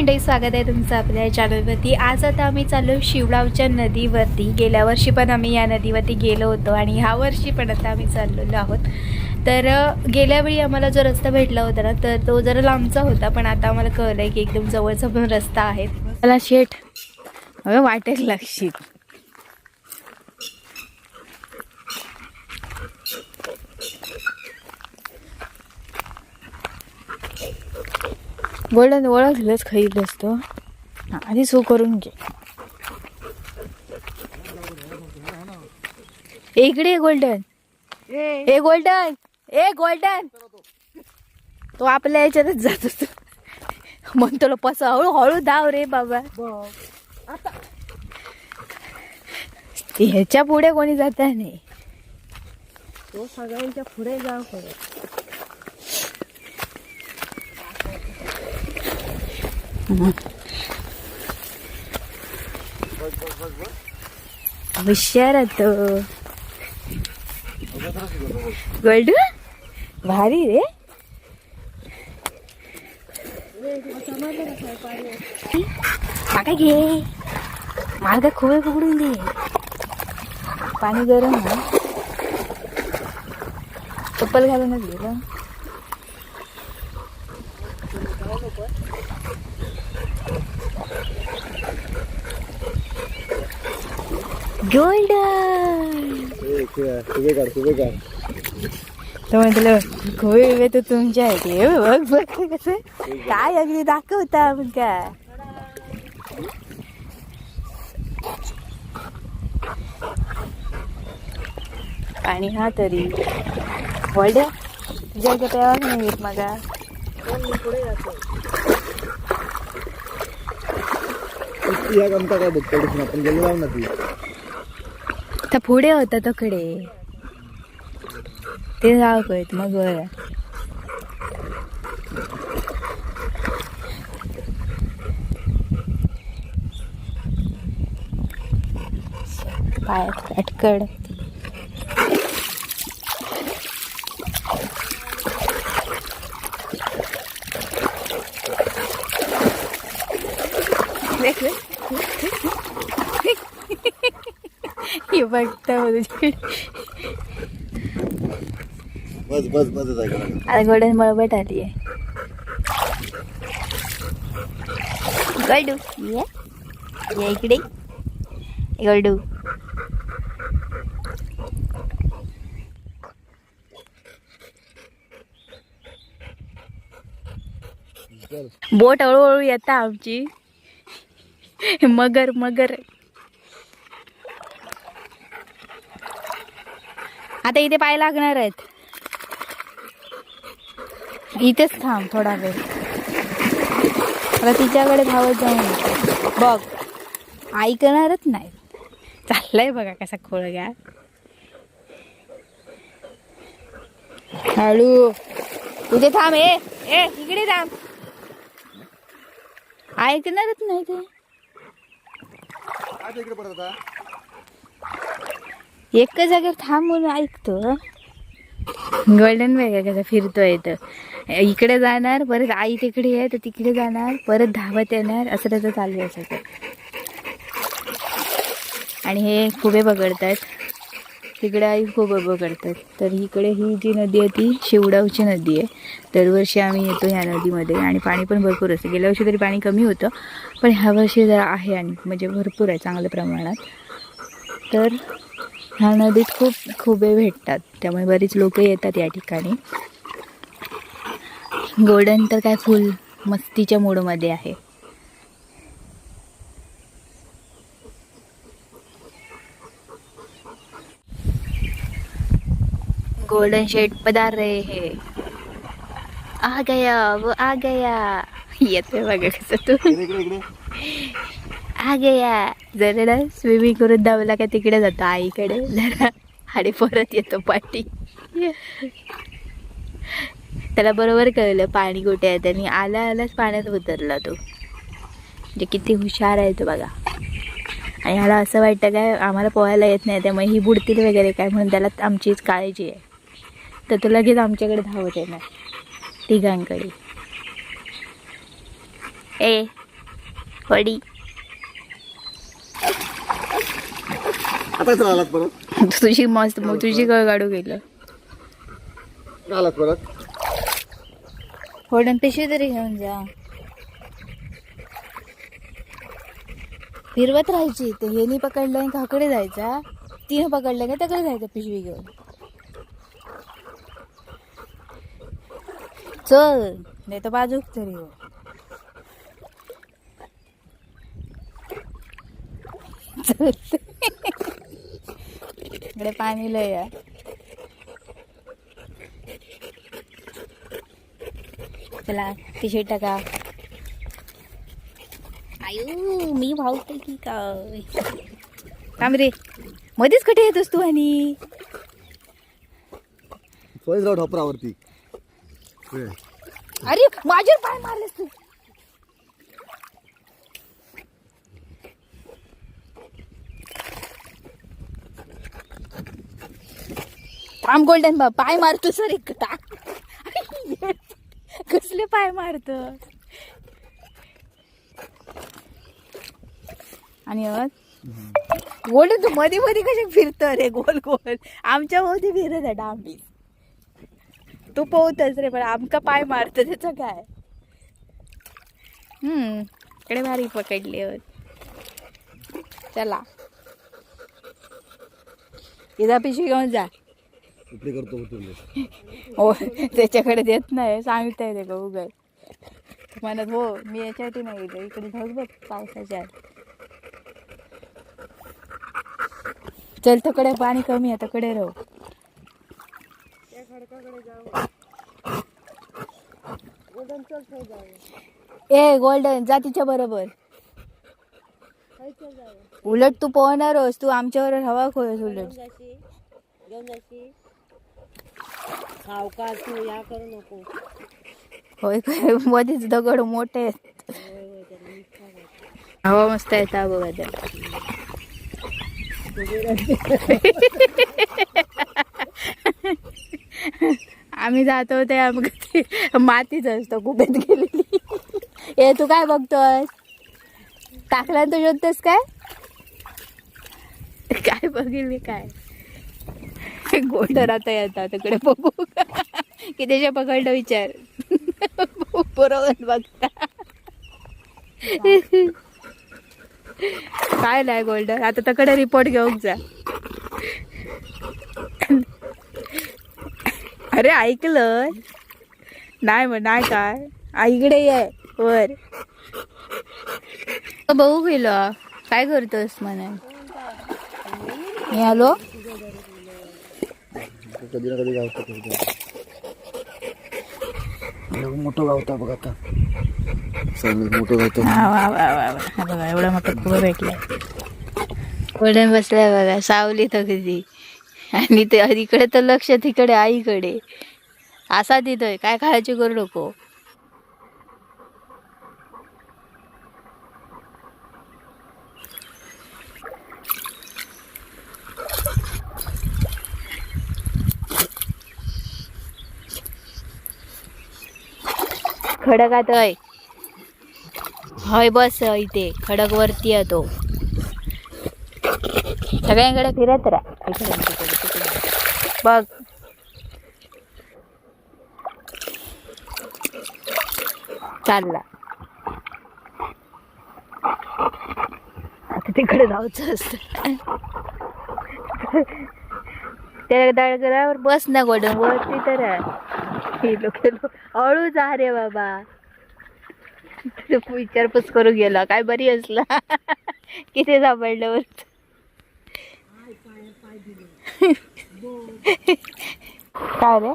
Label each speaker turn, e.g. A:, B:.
A: मंडळी स्वागत आहे तुमचं आपल्या चॅनलवरती आज आता आम्ही चाललो शिवडावच्या नदीवरती. गेल्या वर्षी पण आम्ही या नदीवरती गेलो होतो आणि ह्या वर्षी पण आता आम्ही चाललेलो आहोत. तर गेल्यावेळी आम्हाला जो रस्ता भेटला होता ना तर तो जरा लांबचा होता पण आता आम्हाला कळलं आहे की एकदम जवळचा पण रस्ता आहे. मला शेट वाटेल लक्षित गोल्डन ओळखलंच खाईलच तो हा, आधी सो करून घे इकडे golden A golden A golden तो आपल्या याच्यातच जात असतो म्हणतो पस हळू हळू धाव रे बाबा ह्याच्या पुढे कोणी जात नाही
B: तो सगळ्यांच्या पुढे जाऊ
A: हुशार तो हो. गोल्ड भारी रे. माका घे. मार्ग खोबे पकडून दे. पाणी गरम ना चप्पल घालूनच गेलं. गोल्डन
C: तुझे काढ
A: तर म्हटलं खोबे तर तुमच्या आहे ते बघ बघ कसं काय अगदी दाखवता म्हणजे आपण काय? आणि हा तरी. वळड्या तुझ्या इथे तेव्हा नाही येत मगा
C: या गमता काय बघतो आपण गेलो जाऊ ना ती.
A: तर पुढे होता तकडे ते जाव मग बरं पायात अटकड देख रे. हे बघता
C: बस बस बस
A: आता गोल्डन मळबट आली आहे. गोल्डू ये. ये इकडे. गोल्डू बोट हळूहळू येता आमची. मगर मगर. आता इथे पाय लागणार आहेत. इथेच थांब थोडा वेळ. आता तिच्याकडे धावत जाऊन बघ ऐकणारच नाही चाललंय बघा कसा खोळगा हळू. इथे थांब ए ए इकडे थांब. ऐकणारच नाही ते
C: काय इकडे पडत आता
A: एका जागेवर थांबून ऐकतो. गोल्डन बॅग कसा फिरतोय तर इकडे जाणार परत आई तिकडे आहे तर तिकडे जाणार परत धावत येणार असं त्याचं चालू आहे सगळं. आणि हे खुबे पकडतात तिकडे आई खुबे पकडतात तर इकडे ही जी नदी आहे ती शिवडावची नदी आहे. दरवर्षी आम्ही येतो ह्या नदीमध्ये आणि पाणी पण भरपूर असतं. गेल्या वर्षी तरी पाणी कमी होतं पण ह्या वर्षी जरा आहे आणि म्हणजे भरपूर आहे चांगल्या प्रमाणात. तर ह्या नदीत खूप खुबे भेटतात. त्यामुळे बरीच लोक येतात या ठिकाणी. गोल्डन तर काय फुल मस्तीच्या मूडमध्ये आहे. गोल्डन शेड पदार रे हे. आ गया वो आ गया. येतोय बघा कसं तू. आ गया. जरा ना स्विमिंग करून धावला का तिकडे जातो आईकडे. जरा आणि परत येतो पाठी. त्याला बरोबर कळलं पाणी कुठे आहे त्यांनी. आला आलाच पाण्यात उतरला तो. म्हणजे किती हुशार आहे तो बघा. आणि ह्याला असं वाटतं काय आम्हाला पोहायला येत नाही त्यामुळे ही बुडतील वगैरे काय म्हणून त्याला आमचीच काळजी आहे. तर तो लगेच आमच्याकडे धावत येणार. तिघांकडे. ए वडी.
C: आता चला आलात परत?
A: तुझी मस्त मग तुझी गळ काढू गेलं.
C: आलात परत?
A: होडन पिशवी तरी घेऊन जा. फिरवत राहायची ते हेनी पकडलं का कडे जायचा. तिनं पकडलं का त्याकडे जायचं पिशवी घेऊन. चल नाही तर बाजूक तरी हो. चल. इकडे पाणी लय आहे. चला शर्ट टाका. आयु मी भावते की काय? थांब रे. मध्येच कुठे येतोस तू आणि?
C: होय.
A: अरे माझ्यावर पाय मारलेस तू. थांब गोल्डन बा पाय मारतो सर एक कसले पाय मारत? आणि गोल्डन तू मध्ये मध्ये कसे फिरत रे? गोल गोल. आमच्या मध्ये फिरत आहे डांबी तू पोहतच रे पण आमका पाय मारत त्याचं काय? हम्म इकडे भारी पकडले होत चला. इजा पिशवी घेऊन जा.
C: उपडी करतो होतो
A: हो त्याच्याकडे देत नाही. सांगताय ते का उगाच. म्हणत हो मी याच्यासाठी नाही गेलो इकडे धग बघ पावसाच्या. चल तकडे पाणी कमी आहे तकडे राहू.
B: त्या खडकाकडे जाऊ गोल्डन चल थंय जाऊ
A: ए गोल्डन जा तिच्या बरोबर. उलट तू पोहणारच तू आमच्यावर हवा खोयस
B: घेऊन
A: उलट
B: जाशी घेऊन जाशी सावकाश तू या करू नको.
A: होय काय मध्येच दगड मोठे आहेत.
B: होय होय त्याला नीट सांगायचं.
A: हवा मस्त येता बघा त्या आम्ही जातो ते ते मातीच असतं कुबेत गेलेली. ए तू काय बघतोस टाकला तो शोधतोस काय? काय बघील मी काय? गोल्डर आता येतात. तिकडे बघू. की त्याच्या पकडलं विचार. बरोबर बघता. काय नाही गोल्डन. आता तकडे रिपोर्ट घेऊन जा. अरे ऐकलं. नाही मग नाही काय. आ, इकडे ये. वर. बघू गेलो. काय करतोस म्हणे? मी आलो
C: कधी ना कधी गावतो मोठं गावता बघ आता. मोठं गावतो
A: वा वा वा वा वा. हा बघा एवढा मोठा खूप भेटलाय गोल्डन बसलाय बघा सावली तर कधी. आणि ते इकडे तर लक्ष तिकडे आईकडे. असा तिथं काय काळजी करू नको. खडक आता हय हय बस इथे खडक वरती आहे तो. सगळ्यांकडे फिरत राहा. तिकडे बघ. चालला. आता तिकडे जाऊचं असतं. त्या दळगरावर बस ना गोडम वरती तर गेलो लोक हळू जा रे बाबा. विचारपूस करू गेला. काय बरी असला. किती सापडल्यावर काय रे?